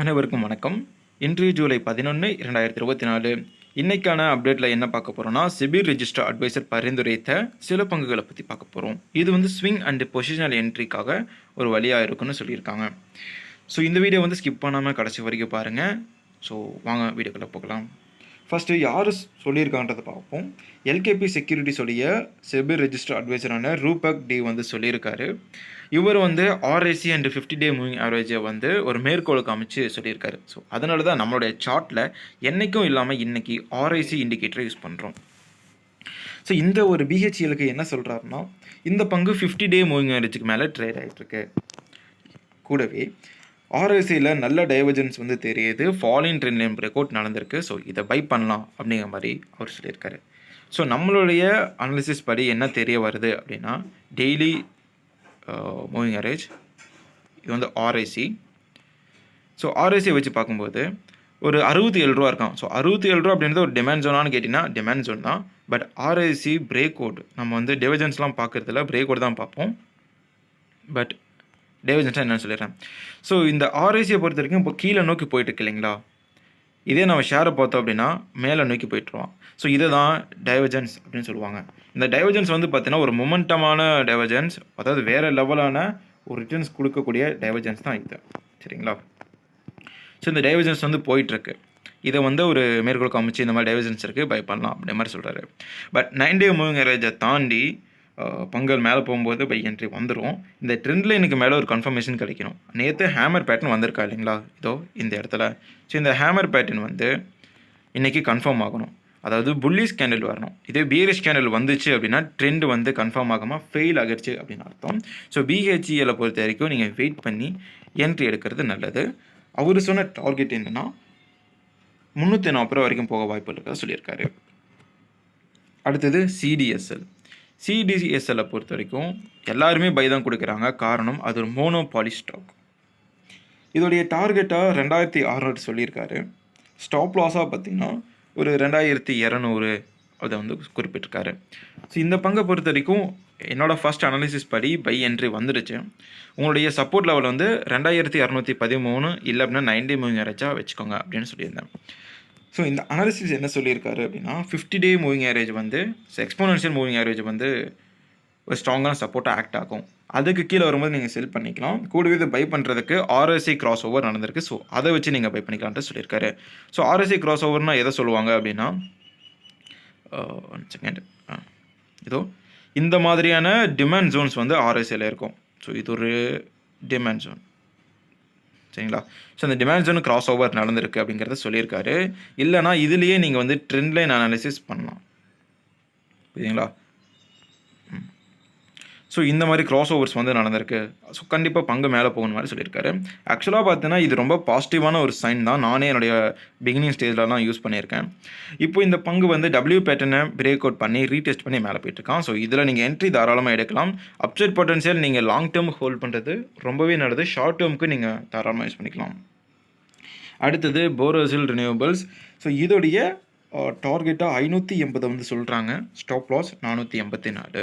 அனைவருக்கும் வணக்கம். இன்று ஜூலை பதினொன்று இரண்டாயிரத்தி இருபத்தி நாலு. இன்றைக்கான அப்டேட்டில் என்ன பார்க்க போகிறோம்னா சிபிர் ரெஜிஸ்டர் அட்வைசர் பரிந்துரைத்த சில பங்குகளை பற்றி பார்க்க போகிறோம் இது வந்து ஸ்விங் அண்டு பொசிஷனல் என்ட்ரிக்காக ஒரு வழியாக இருக்குன்னு சொல்லியிருக்காங்க. ஸோ இந்த வீடியோ வந்து ஸ்கிப் பண்ணாமல் கடைசி வரைக்கும் பாருங்கள் ஸோ வாங்க வீடியோக்குள்ளே போகலாம். ஃபஸ்ட்டு யார் சொல்லியிருக்கான்றதை பார்ப்போம். எல்கேபி செக்யூரிட்டிஸோடைய செபி ரெஜிஸ்டர் அட்வைசரான ரூபக் டி வந்து சொல்லியிருக்காரு. இவர் வந்து RSI and fifty day moving ஆவரேஜை வந்து ஒரு மேற்கோளுக்கு அமைச்சு சொல்லியிருக்காரு. ஸோ அதனால தான் நம்மளுடைய சார்ட்டில் என்றைக்கும் இல்லாமல் இன்றைக்கி ஆர்ஐசி இண்டிகேட்டரை யூஸ் பண்ணுறோம் ஸோ இந்த ஒரு பிஹெச்எலுக்கு என்ன சொல்கிறாருன்னா இந்த பங்கு ஃபிஃப்டி டே மூவிங் ஆவரேஜுக்கு மேலே ட்ரேட் ஆகிட்டுருக்கு கூடவே ஆர்எஸ்சியில் நல்ல டைவர்ஜன்ஸ் வந்து தெரியுது. Falling trend line break out நடந்திருக்கு. ஸோ இதை பை பண்ணலாம் அப்படிங்கிற மாதிரி அவர் சொல்லியிருக்காரு. ஸோ நம்மளுடைய அனாலிசிஸ் படி என்ன தெரிய வருது அப்படின்னா டெய்லி மூவிங் அரேஜ் இது வந்து ஆர்ஐசி ஸோ ஆர்ஐசியை வச்சு பார்க்கும்போது ஒரு அறுபத்தி ஏழு ரூபா இருக்கான் ஸோ அறுபத்தி ஏழு ரூபா அப்படின்றது ஒரு டிமாண்ட் ஜோனான்னு கேட்டிங்கன்னா டிமாண்ட் ஜோன் தான். பட் ஆர்ஐசி பிரேக் அவுட் நம்ம வந்து டிவிஜன்ஸ்லாம் பார்க்குறதுல பிரேக் அவுட் தான் பார்ப்போம். பட் டைவர்ஜென்ஸாக என்னன்னு சொல்லிடுறேன். ஸோ இந்த ஆர்ஐசியை பொறுத்த வரைக்கும் இப்போ கீழே நோக்கி போயிட்டுருக்கு இல்லைங்களா? இதே நம்ம ஷேரை பார்த்தோம் அப்படின்னா மேலே நோக்கி போயிட்டுருவோம் ஸோ இதை தான் டைவர்ஜென்ஸ் அப்படின்னு சொல்லுவாங்க. இந்த டைவர்ஜென்ஸ் வந்து பார்த்தீங்கன்னா ஒரு மொமெண்டமான டைவர்ஜென்ஸ் அதாவது வேறு லெவலான ஒரு ரிட்டர்ன்ஸ் கொடுக்கக்கூடிய டைவர்ஜென்ஸ் தான் இது. சரிங்களா? ஸோ இந்த டைவர்ஜென்ஸ் வந்து போயிட்டுருக்கு. இதை வந்து ஒரு மேற்கோள் காமிச்சு இந்த மாதிரி டைவர்ஜென்ஸ் இருக்குது பை பண்ணலாம் அப்படின்ற மாதிரி சொல்கிறாரு பட் நைன் டே மூவிங் ஏரேஜை தாண்டி பங்கல் மேலே போகும்போது பை என்ட்ரி வந்துடும் இந்த ட்ரெண்ட் லைனுக்கு மேலே ஒரு கன்ஃபர்மேஷன் கிடைக்கணும். நேற்று ஹேமர் பேட்டர்ன் வந்திருக்கா இல்லைங்களா? இதோ இந்த இடத்துல. ஸோ இந்த ஹேமர் பேட்டர்ன் வந்து இன்றைக்கி கன்ஃபார்ம் ஆகணும். அதாவது புல்லிஸ் கேண்டில் வரணும். இதே பியரிஷ் கேண்டில் வந்துச்சு அப்படின்னா ட்ரெண்ட் வந்து கன்ஃபார்ம் ஆகாமல் ஃபெயில் ஆகிடுச்சு அப்படின்னு அர்த்தம். ஸோ பிஹெச்இஎலை பொறுத்த வரைக்கும் நீங்கள் வெயிட் பண்ணி என்ட்ரி எடுக்கிறது நல்லது. அவர் சொன்ன டார்கெட் என்னென்னா முந்நூற்றி நாற்பது ரூபா வரைக்கும் போக வாய்ப்பு இருக்கிறதா சொல்லியிருக்காரு. அடுத்தது சிடிஎஸ்எல் சிடிஎஸ்எல்லை பொறுத்த வரைக்கும் எல்லாருமே பை தான் கொடுக்குறாங்க. காரணம் அது ஒரு மோனோபாலி ஸ்டாக் இதோடைய டார்கெட்டாக ரெண்டாயிரத்தி அறநூறு சொல்லியிருக்காரு. ஸ்டாப் லாஸாக பார்த்தீங்கன்னா ஒரு ரெண்டாயிரத்தி இரநூறு அதை வந்து குறிப்பிட்டிருக்காரு. ஸோ இந்த பங்கை பொறுத்த வரைக்கும் என்னோடய ஃபஸ்ட் அனாலிசிஸ் படி பை என்ட்ரி வந்துடுச்சு. உங்களுடைய சப்போர்ட் லெவல் வந்து ரெண்டாயிரத்தி இரநூத்தி பதிமூணு இல்லை அப்படின்னா நைன்டி மூணு வரைச்சா வச்சுக்கோங்க அப்படின்னு சொல்லியிருந்தேன். ஸோ இந்த அனாலிசிஸ் என்ன சொல்லியிருக்காரு அப்படின்னா ஃபிஃப்டி டே மூவிங் ஆவரேஜ் வந்து எக்ஸ்போனன்ஷியல் மூவிங் ஆவரேஜ் வந்து ஒரு ஸ்ட்ராங்கான சப்போர்ட்டாக ஆக்ட் ஆகும். அதுக்கு கீழே வரும்போது நீங்கள் செல் பண்ணிக்கலாம். கூடவே இது பை பண்ணுறதுக்கு ஆர்எஸ்சி கிராஸ் ஓவர் நடந்திருக்கு. ஸோ அதை வச்சு நீங்கள் பை பண்ணிக்கலான்ட்டு சொல்லியிருக்காரு. ஸோ ஆர்எஸ்சி கிராஸ் ஓவர்னால் எதை சொல்லுவாங்க அப்படின்னா செகண்ட் இதோ இந்த மாதிரியான டிமாண்ட் ஜோன்ஸ் வந்து ஆர்எஸ்சியில் இருக்கும். ஸோ இது ஒரு டிமாண்ட் ஜோன் சரிங்களா? ஸோ அந்த டிமாண்ட் ஜோன் கிராஸ் ஓவர் நடந்திருக்கு அப்படிங்கிறத சொல்லியிருக்காரு. இல்லைனா இதுலேயே நீங்கள் வந்து ட்ரெண்ட் லைன் அனாலிசிஸ் பண்ணலாம். புரியுதுங்களா? ஸோ இந்த மாதிரி கிராஸ் ஓவர்ஸ் வந்து நடந்திருக்கு. ஸோ கண்டிப்பாக பங்கு மேலே போகணும் மாதிரி சொல்லியிருக்காரு. ஆக்சுவலாக பார்த்தீங்கன்னா இது ரொம்ப பாசிட்டிவான ஒரு சைன் தான். நானே என்னுடைய பிகினிங் ஸ்டேஜ்லலாம் யூஸ் பண்ணியிருக்கேன். இப்போ இந்த பங்கு வந்து டபிள்யூ பேட்டர்னை பிரேக் அவுட் பண்ணி ரீடெஸ்ட் பண்ணி மேலே போயிட்டுருக்கான். ஸோ இதில் நீங்கள் என்ட்ரி தாராளமாக எடுக்கலாம். அப்சைட் பொட்டன்ஷியல் நீங்கள் லாங் டேர்ம் ஹோல்ட் பண்ணுறது ரொம்பவே நல்லது. ஷார்ட் டேர்முக்கு நீங்கள் தாராளமாக யூஸ் பண்ணிக்கலாம். அடுத்தது போரோசில் ரினியூவபிள்ஸ் ஸோ இதோடைய டார்கெட்டாக ஐநூற்றி எண்பது வந்து சொல்கிறாங்க ஸ்டாப் லாஸ் நானூற்றி எண்பத்தி நாலு.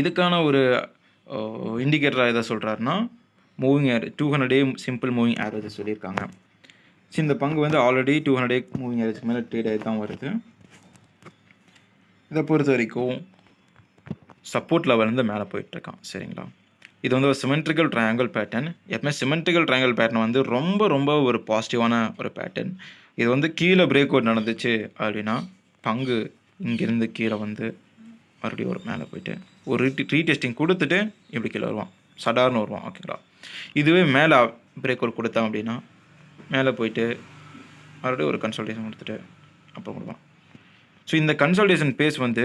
இதுக்கான ஒரு இண்டிகேட்டராக எதை சொல்கிறாருன்னா மூவிங் ஏர் two hundred day simple moving average சொல்லியிருக்காங்க. ஸோ இந்த பங்கு வந்து already two hundred day moving average மேலே ட்ரேட் ஆகி தான் வருது. இதை பொறுத்த வரைக்கும் சப்போர்ட் லெவல் வந்து மேலே போயிட்டுருக்கான். சரிங்களா? இது வந்து ஒரு சிமெண்ட்ரிக்கல் ட்ரையாங்கிள் பேட்டர்ன் எப்பவுமே சிமெண்ட்ரிக்கல் ட்ரையாங்கிள் பேட்டர்ன் வந்து ரொம்ப ரொம்ப ஒரு பாசிட்டிவான ஒரு பேட்டர்ன் இது வந்து கீழே பிரேக் அவுட் நடந்துச்சு அப்படின்னா பங்கு இங்கேருந்து கீழே வந்து மறுபடியும் ஒரு மேலே போயிட்டு ஒரு ரீ ரீடெஸ்டிங் கொடுத்துட்டு இப்படி கீழே வருவான். சடார்னு வருவான். ஓகேங்களா இதுவே மேலே பிரேக் அவுட் கொடுத்தான் அப்படின்னா மேலே போயிட்டு மறுபடியும் ஒரு கன்சல்டேஷன் கொடுத்துட்டு அப்புறம் கொடுப்பான் ஸோ இந்த கன்சல்டேஷன் பேஸ் வந்து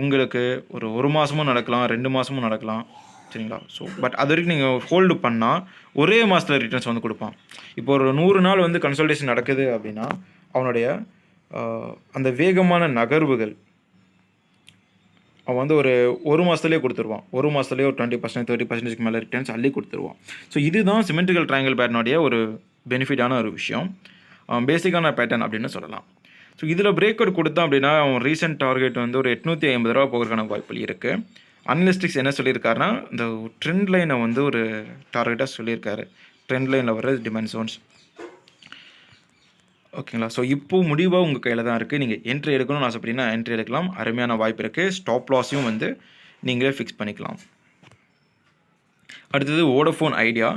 உங்களுக்கு ஒரு ஒரு மாதமும் நடக்கலாம் ரெண்டு மாதமும் நடக்கலாம். சரிங்களா? ஸோ பட் அது வரைக்கும் நீங்கள் ஹோல்டு பண்ணால் ஒரே மாதத்தில் ரிட்டர்ன்ஸ் வந்து கொடுப்பான். இப்போ ஒரு நூறு நாள் வந்து கன்சல்டேஷன் நடக்குது அப்படின்னா அவனுடைய அந்த வேகமான நகர்வுகள் அவன் வந்து ஒரு ஒரு மாதத்துலேயே கொடுத்துருவான். ஒரு மாதத்துலேயே ஒரு டுவெண்ட்டி பர்சன்ட் தேர்ட்டி பர்சன்டேஜ்க்கு மேலே ரிட்டர்ன்ஸ் அள்ளி கொடுத்துருவான். ஸோ இதுதான் சிமெண்ட்ரிக்கல் ட்ரையாங்கல் பேட்டர்னுடைய ஒரு பெனிஃபிட்டான ஒரு விஷயம். பேசிக்கான பேட்டர்ன் அப்படின்னு சொல்லலாம். ஸோ இதில் பிரேக் அவுட் கொடுத்தான் அப்படின்னா அவன் ரீசெண்ட் டார்கெட் வந்து ஒரு எட்நூற்றி ஐம்பது ரூபா போகிறதுக்கான வாய்ப்புகள் இருக்குது அனலிஸ்டிக்ஸ் என்ன சொல்லியிருக்காருன்னா இந்த ட்ரெண்ட் லைனை வந்து ஒரு டார்கெட்டாக சொல்லியிருக்காரு. ட்ரெண்ட் லைனில் வர டிமாண்ட் சோன்ஸ் ஓகேங்களா? ஸோ இப்போ முடிவாக உங்கள் கையில் தான் இருக்குது நீங்கள் என்ட்ரி எடுக்கணும்னு ஆசைப்பட்டீங்கன்னா என்ட்ரி எடுக்கலாம். அருமையான வாய்ப்பு இருக்குது ஸ்டாப் லாஸையும் வந்து நீங்களே ஃபிக்ஸ் பண்ணிக்கலாம். அடுத்தது வோடஃபோன் ஐடியா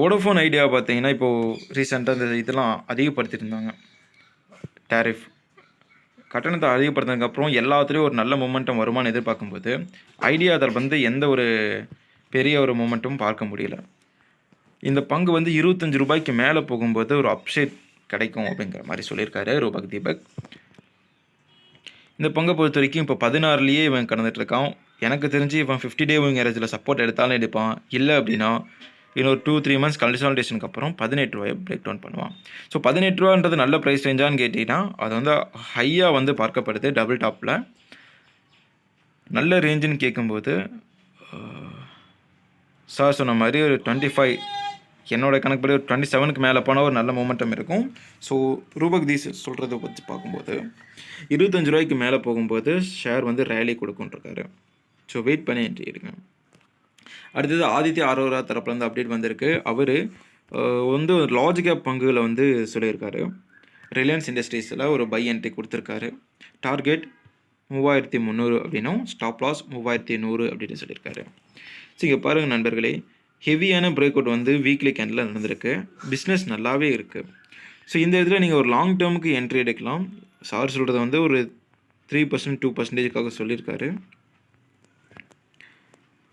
வோடஃபோன் ஐடியா பார்த்தீங்கன்னா இப்போது ரீசெண்டாக இந்த இதெல்லாம் அதிகப்படுத்திருந்தாங்க டேரிஃப் கட்டணத்தை அதிகப்படுத்தினதுக்கப்புறம் எல்லாத்துலேயும் ஒரு நல்ல மூமெண்ட்டும் வருமானு எதிர்பார்க்கும்போது ஐடியா அதில் வந்து எந்த ஒரு பெரிய ஒரு மூமெண்ட்டும் பார்க்க முடியல. இந்த பங்கு வந்து இருபத்தஞ்சு ரூபாய்க்கு மேலே போகும்போது ஒரு அப்செட் கிடைக்கும் அப்படிங்கிற மாதிரி சொல்லியிருக்காரு ரூபக் தீபக். இந்த பங்கை பொறுத்த வரைக்கும் இப்போ பதினாறுலேயே இவன் கடந்துட்டு இருக்கான். எனக்கு தெரிஞ்சு இவன் ஃபிஃப்டி டே விங் ஏரேஜில் சப்போர்ட் எடுத்தாலும் எடுப்பான். இல்லை அப்படின்னா இன்னொரு டூ த்ரீ மந்த்ஸ் கன்சல்டேஷனுக்கு அப்புறம் பதினெட்டு ரூபாயை பிரேக் டவுன் பண்ணுவான். ஸோ பதினெட்டு ரூபான்றது நல்ல ப்ரைஸ் ரேஞ்சான்னு கேட்டிங்கன்னா அது வந்து ஹையாக வந்து பார்க்கப்படுது டபுள் டாப்பில் நல்ல ரேஞ்சுன்னு கேட்கும்போது சார் சொன்ன மாதிரி ஒரு டுவெண்ட்டி ஃபைவ் என்னோட கணக்குப்படி ஒரு டுவெண்ட்டி செவனுக்கு மேலே போனால் ஒரு நல்ல மொமெண்டம் இருக்கும். ஸோ ரூபக் தீஸ் சொல்கிறத பற்றி பார்க்கும்போது இருபத்தஞ்சு ரூபாய்க்கு மேலே போகும்போது ஷேர் வந்து ரேலி கொடுக்குன்ட்ருக்காரு ஸோ வெயிட் பண்ணி என்ட்ரி எடுங்க. அடுத்தது ஆதித்ய ஆரோரா தரப்புலேருந்து அப்டேட் வந்திருக்கு. அவர் வந்து லார்ஜ் பங்குகளை வந்து சொல்லியிருக்காரு. ரிலையன்ஸ் இண்டஸ்ட்ரீஸில் ஒரு பை என்ட்ரி கொடுத்துருக்காரு. டார்கெட் மூவாயிரத்தி முந்நூறு அப்படின்னும் ஸ்டாப் லாஸ் மூவாயிரத்தி நூறு அப்படின்னு சொல்லியிருக்காரு. ஸோ இங்கே பாருங்கள் நண்பர்களே ஹெவியான பிரேக் அவுட் வந்து வீக்லி கேண்டில் நடந்திருக்கு. பிஸ்னஸ் நல்லாவே இருக்குது ஸோ இந்த இதில் நீங்கள் ஒரு லாங் டேர்முக்கு என்ட்ரி எடுக்கலாம். சார் சொல்கிறது வந்து ஒரு த்ரீ பர்சன்ட் டூ பர்சன்டேஜ்க்காக சொல்லியிருக்காரு.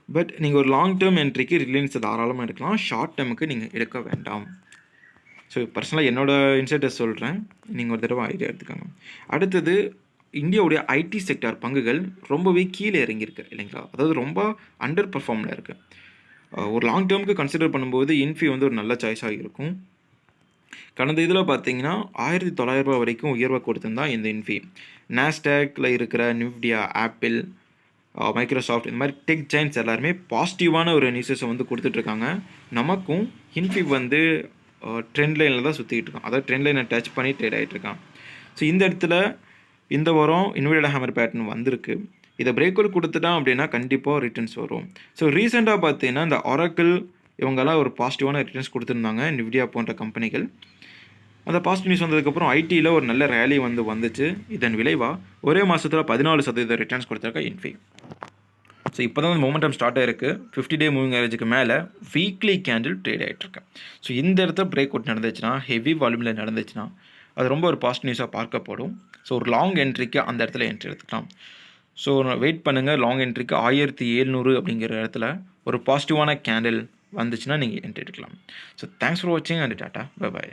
பட் நீங்கள் ஒரு லாங் டேர்ம் என்ட்ரிக்கு ரிலையன்ஸை தாராளமாக எடுக்கலாம். ஷார்ட் டேர்முக்கு நீங்கள் எடுக்க வேண்டாம். ஸோ பர்சனலாக என்னோடய இன்சைட்டை சொல்கிறேன் நீங்கள் ஒரு தடவை ஐடியா எடுத்துக்கோங்க. அடுத்தது இந்தியாவுடைய ஐடி செக்டார் பங்குகள் ரொம்பவே கீழே இறங்கியிருக்கு இல்லைங்களா? அதாவது ரொம்ப அண்டர் பர்ஃபார்மில் இருக்குது ஒரு லாங் டேர்முக்கு கன்சிடர் பண்ணும்போது இன்ஃபி வந்து ஒரு நல்ல சாய்ஸாக இருக்கும். கடந்த இதில் பார்த்தீங்கன்னா ஆயிரத்தி தொள்ளாயிரரூபா வரைக்கும் உயர்வை கொடுத்துருந்தான் இந்த இன்ஃபி நாஸ்டாக்ல இருக்கிற நிவ்டியா ஆப்பிள் மைக்ரோசாஃப்ட் இந்த மாதிரி டெக் ஜெயின்ஸ் எல்லாருமே பாசிட்டிவான ஒரு நியூஸஸை வந்து கொடுத்துட்ருக்காங்க நமக்கும் இன்ஃபி வந்து ட்ரெண்ட் லைனில் தான் சுற்றிக்கிட்டு இருக்கான். அதாவது ட்ரெண்ட் லைனை டச் பண்ணி ட்ரேட் ஆகிட்டு இருக்கான். ஸோ இந்த இடத்துல இந்த வாரம் இன்வெர்டட் ஹேமர் பேட்டர்ன் வந்திருக்கு. இதை பிரேக் அவுட் கொடுத்துட்டான் அப்படின்னா கண்டிப்பாக ரிட்டர்ன்ஸ் வரும். ஸோ ரீசெண்டாக பார்த்தீங்கன்னா இந்த ஒரக்கிள் இவங்கெல்லாம் ஒரு பாசிட்டிவான ரிட்டர்ன்ஸ் கொடுத்துருந்தாங்க நிவ்டியா போன்ற கம்பெனிகள் அந்த பாசிட்டிவ் நியூஸ் வந்ததுக்கப்புறம் ஐடியில் ஒரு நல்ல ரேலி வந்து வந்துச்சு. இதன் விளைவாக ஒரே மாதத்தில் பதினாலு சதவீத ரிட்டர்ன்ஸ் கொடுத்துருக்கா இன்ஃபி ஸோ இப்போ தான் மொமெண்டம் ஸ்டார்ட் ஆயிருக்கு ஃபிஃப்டி டே மூவிங் ஆவரேஜுக்கு மேலே வீக்லி கேண்டில் ட்ரேட் ஆகிட்டுருக்கு ஸோ இந்த இடத்துல பிரேக் அவுட் நடந்துச்சுன்னா ஹெவி வால்யூமில் நடந்துச்சுன்னா அது ரொம்ப ஒரு பாசிட்டிவ் நியூஸாக பார்க்கப்படும். ஸோ ஒரு லாங் என்ட்ரிக்கு அந்த இடத்துல என்ட்ரி எடுத்துக்கலாம். ஸோ வெயிட் பண்ணுங்கள் லாங் என்ட்ரிக்கு ஆயிரத்தி எழுநூறு அப்படிங்கிற இடத்துல ஒரு பாசிட்டிவான கேண்டில் வந்துச்சுன்னா நீங்கள் என்ட்ரி எடுக்கலாம். ஸோ தேங்க்ஸ் ஃபார் வாட்சிங் அண்ட் டாட்டா. Bye bye